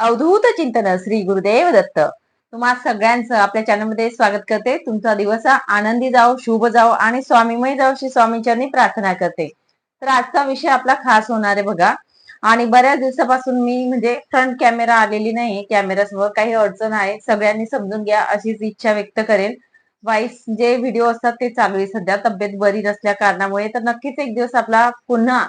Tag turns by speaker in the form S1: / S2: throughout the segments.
S1: अवधूत चिंतन श्री गुरुदेव दत्त तुम्हा सगळ्यांचं आपल्या चॅनलमध्ये स्वागत करते. तुमचा दिवस आनंदी जाओ शुभ जाओ आणि स्वामीमय जाओ श्री स्वामींच्यानी प्रार्थना करते. तर आजचा विषय आपला खास होणार आहे बघा. आणि बऱ्याच दिवसापासून मी म्हणजे फ्रंट कॅमेरा आलेली नाही कॅमेरासमोर काही अडचण आहे. सगळ्यांनी समजून घ्या अशीच इच्छा व्यक्त करेल. वाईस जे व्हिडिओ असतात ते चालू आहे सध्या. तब्येत बरी नसल्या कारणामुळे. तर नक्कीच एक दिवस आपला पुन्हा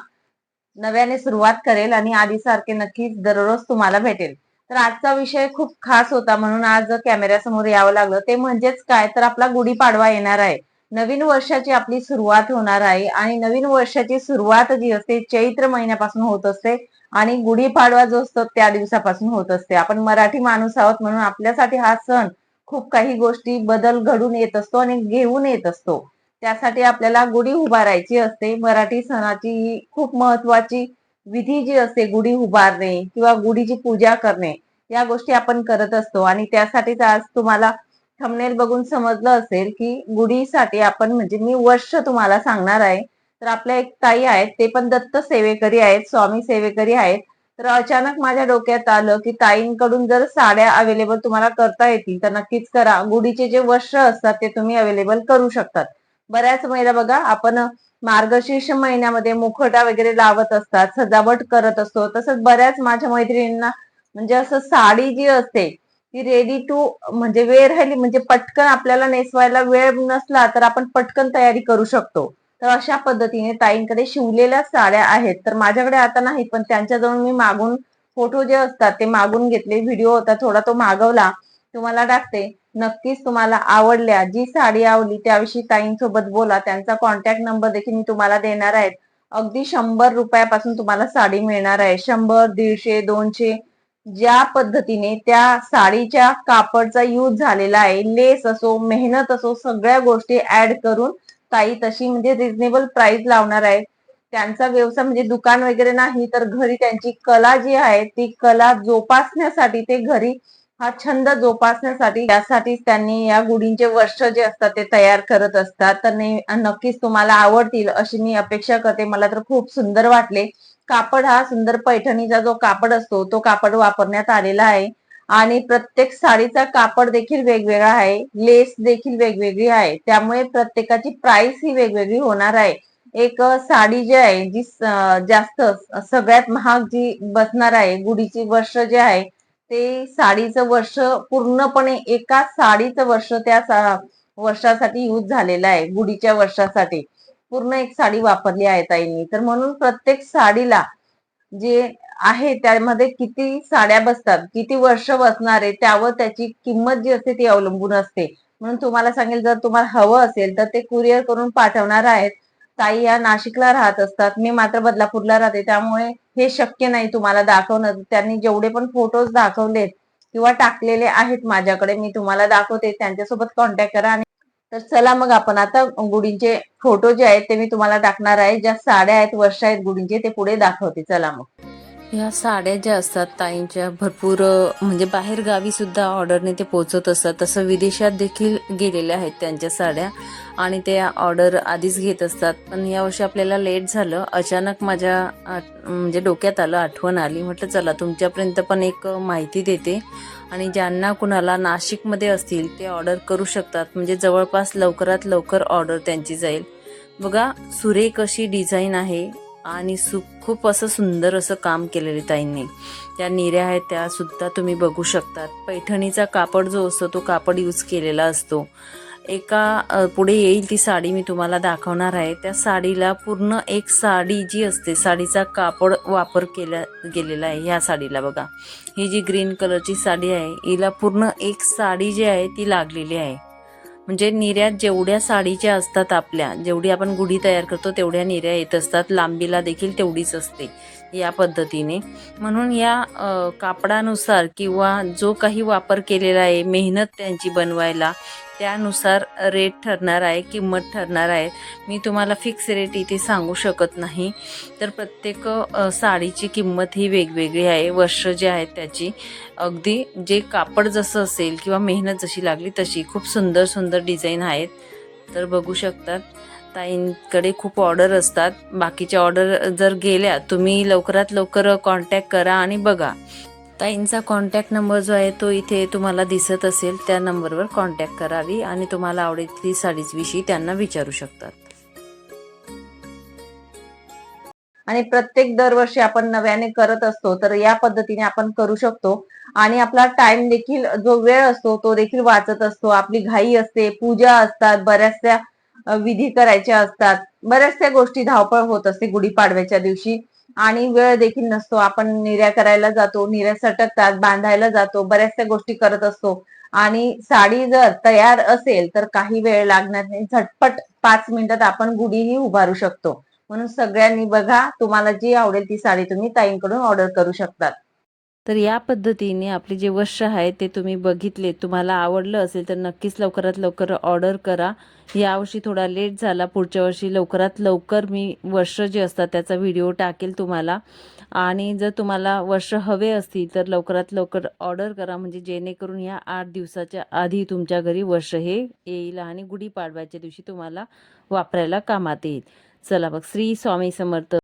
S1: नव्याने सुरुवात करेल आणि आधीसारखे नक्कीच दररोज तुम्हाला भेटेल. तर आजचा विषय खूप खास होता म्हणून आज कॅमेऱ्यासमोर यावं लागलं. ते म्हणजेच काय? तर आपला गुढीपाडवा येणार आहे. नवीन वर्षाची आपली सुरुवात होणार आहे आणि नवीन वर्षाची सुरुवात जी असते चैत्र महिन्यापासून होत असते आणि गुढीपाडवा जो असतो त्या दिवसापासून होत असते. आपण मराठी माणूस आहोत म्हणून आपल्यासाठी हा सण खूप काही गोष्टी बदल घडून येत असतो आणि घेऊन येत असतो. त्यासाठी आपल्याला गुढी उभारायची असते. मराठी सणाची ही खूप महत्वाची विधी जी असते गुढी उभारणे किंवा गुढीची पूजा करणे या गोष्टी आपण करत असतो. आणि त्यासाठीच आज तुम्हाला थंबनेल बघून समजलं असेल की गुढीसाठी आपण म्हणजे मी वर्ष तुम्हाला सांगणार आहे. तर आपल्या एक ताई आहेत ते पण दत्त सेवेकरी आहेत स्वामी सेवेकरी आहेत. तर अचानक माझ्या डोक्यात आलं की ताईंकडून जर साड्या अवेलेबल तुम्हाला करता येतील तर नक्कीच करा. गुढीचे जे वर्ष असतात ते तुम्ही अवेलेबल करू शकतात. बऱ्याच महिला बघा आपण मार्गशीर्ष महिन्यामध्ये मुखवटा वगैरे लावत असतात सजावट करत असतो. तसंच बऱ्याच माझ्या मैत्रिणींना म्हणजे असं साडी जी असते ती रेडी टू म्हणजे वेळ राहिली म्हणजे पटकन आपल्याला नेसवायला वेळ नसला तर आपण पटकन तयारी करू शकतो. तर अशा पद्धतीने ताईंकडे शिवलेल्या साड्या आहेत. तर माझ्याकडे आता नाही पण त्यांच्याजवळ मी मागून फोटो जे असतात ते मागून घेतले व्हिडिओ होता थोडा तो मागवला. तुम्हाला टाकते नक्कीच तुम्हाला आवडल्या जी साडी आवडली त्याविषयी ताईंसोबत बोला. त्यांचा कॉन्टॅक्ट नंबर देखील मी तुम्हाला देणार आहे. अगदी शंभर रुपयापासून तुम्हाला साडी मिळणार आहे. शंभर दीडशे दोनशे ज्या पद्धतीने त्या साडीच्या कापडचा यूज झालेला आहे. लेस असो मेहनत असो सगळ्या गोष्टी ऍड करून ताई तशी म्हणजे रिजनेबल प्राइस लावणार आहे. त्यांचा व्यवसाय म्हणजे दुकान वगैरे नाही तर घरी त्यांची कला जी आहे ती कला जोपासण्यासाठी ते घरी हा छंद जोपासण्यासाठी यासाठी त्यांनी या गुढींचे वर्ष जे असतात ते तयार करत असतात. तर नक्कीच तुम्हाला आवडतील अशी मी अपेक्षा करते. मला तर खूप सुंदर वाटले. कापड हा सुंदर पैठणीचा जो कापड असतो तो कापड वापरण्यात आलेला आहे. आणि प्रत्येक साडीचा कापड देखील वेगवेगळा आहे. लेस देखील वेगवेगळी आहे. त्यामुळे प्रत्येकाची प्राइस ही वेगवेगळी होणार आहे. एक साडी जी आहे जी जास्त सगळ्यात महाग जी बसणार आहे गुढीची वर्ष जे आहे ते साडीचं वर्ष पूर्णपणे एका साडीचं वर्ष त्या वर्षासाठी यूज झालेलं आहे गुढीच्या वर्षासाठी. पूर्ण एक साडी वापरली आहे ताईंनी. तर म्हणून प्रत्येक साडीला जे आहे त्यामध्ये किती साड्या बसतात किती वर्ष बसणार आहे त्यावर त्याची किंमत जी असते ती अवलंबून असते. म्हणून तुम्हाला सांगेल जर तुम्हाला हवं असेल तर ते कुरिअर करून पाठवणार आहेत. ताई या नाशिकला राहत असतात. मी मात्र बदलापूरला राहते. त्यामुळे हे शक्य नाही तुम्हाला दाखवणं. त्यांनी जेवढे पण फोटोज दाखवलेत किंवा टाकलेले आहेत माझ्याकडे मी तुम्हाला दाखवते. त्यांच्यासोबत कॉन्टॅक्ट करा आणि तर चला मग आपण आता गुढींचे फोटो जे आहेत ते मी तुम्हाला टाकणार आहे. ज्या साड्या आहेत वर्ष आहेत गुडींचे ते पुढे दाखवते. चला मग.
S2: ह्या साड्या ज्या असतात ताईंच्या भरपूर म्हणजे बाहेर गावी सुद्धा ऑर्डरने ते पोचत असतात. तसं विदेशात देखील गेलेल्या आहेत त्यांच्या साड्या आणि ते ऑर्डर आधीच घेत असतात. पण यावर्षी आपल्याला लेट झालं. अचानक माझ्या म्हणजे डोक्यात आलं आठवण आली. म्हटलं चला तुमच्यापर्यंत पण एक माहिती देते. आणि ज्यांना कुणाला नाशिकमध्ये असतील ते ऑर्डर करू शकतात. म्हणजे जवळपास लवकरात लवकर ऑर्डर त्यांची जाईल. बघा सुरेख अशी डिझाईन आहे. आणि सु खूप असं सुंदर असं काम केलेलं ताईंनी. त्या निऱ्या आहेत त्या सुद्धा तुम्ही बघू शकतात. पैठणीचा कापड जो असतो तो कापड यूज केलेला असतो. एका पुढे येईल ती साडी मी तुम्हाला दाखवणार आहे. त्या साडीला पूर्ण एक साडी जी असते साडीचा कापड वापर केला गेलेला आहे ह्या साडीला बघा. ही जी ग्रीन कलरची साडी आहे हिला पूर्ण एक साडी जी आहे ती लागलेली आहे. म्हणजे निर्यात जेवढ्या साडीच्या असतात आपल्या जेवढी आपण गुढी तयार करतो तेवढ्या निर्या येत असतात. लांबीला देखील तेवढीच असते या पद्धतीने. म्हणून या कापडानुसार किंवा जो काही वापर केलेला आहे मेहनत त्यांची बनवायला त्यानुसार रेट ठरणार आहे किंमत ठरणार आहे. मी तुम्हाला फिक्स रेट इथे सांगू शकत नाही. तर प्रत्येक साडीची किंमत ही वेगवेगळी आहे. वर्ष जे आहेत त्याची अगदी जे कापड जसं असेल किंवा मेहनत जशी लागली तशी. खूप सुंदर सुंदर डिझाईन आहेत. तर बघू शकतात. ताईंकडे खूप ऑर्डर असतात. बाकीच्या ऑर्डर जर गेल्या तुम्ही लवकरात लवकर कॉन्टॅक्ट करा आणि बघा. ताईंचा कॉन्टॅक्ट नंबर जो आहे तो इथे तुम्हाला दिसत असेल त्या नंबरवर कॉन्टॅक्ट करावी आणि तुम्हाला आवडीतली साडीविषयी त्यांना विचारू शकतात.
S1: आणि प्रत्येक दरवर्षी आपण नव्याने करत असतो तर या पद्धतीने आपण करू शकतो. आणि आपला टाइम देखील जो वेळ असतो तो देखील वाचत असतो. आपली घाई असते पूजा असतात बऱ्याचशा विधी करायच्या असतात. बऱ्याचशा गोष्टी धावपळ होत असते गुढीपाडव्याच्या दिवशी. आणि वेळ देखील नसतो. आपण निर्या करायला जातो निर्या सटकतात बांधायला जातो बऱ्याचशा गोष्टी करत असतो. आणि साडी जर तयार असेल तर काही वेळ लागणार नाही. झटपट पाच मिनिटात आपण गुढीही उभारू शकतो. म्हणून सगळ्यांनी बघा तुम्हाला जी आवडेल ती साडी तुम्ही ताईंकडून ऑर्डर करू शकतात.
S2: तर या पद्धतीने आपले जे वस्त्र आहे ते तुम्ही बघितले तुम्हाला आवडलं असेल तर नक्कीच लवकरात लवकर ऑर्डर करा. यावर्षी थोडा लेट झाला पुढच्या वर्षी लवकरात लवकर मी वर्ष जे असतात त्याचा व्हिडिओ टाकेल तुम्हाला. आणि जर तुम्हाला वर्ष हवे असतील तर लवकरात लवकर ऑर्डर करा म्हणजे जेणेकरून ह्या आठ दिवसाच्या आधी तुमच्या घरी वर्ष हे येईल आणि गुढीपाडव्याच्या दिवशी तुम्हाला वापरायला कामात येईल. चला मग श्री स्वामी समर्थ.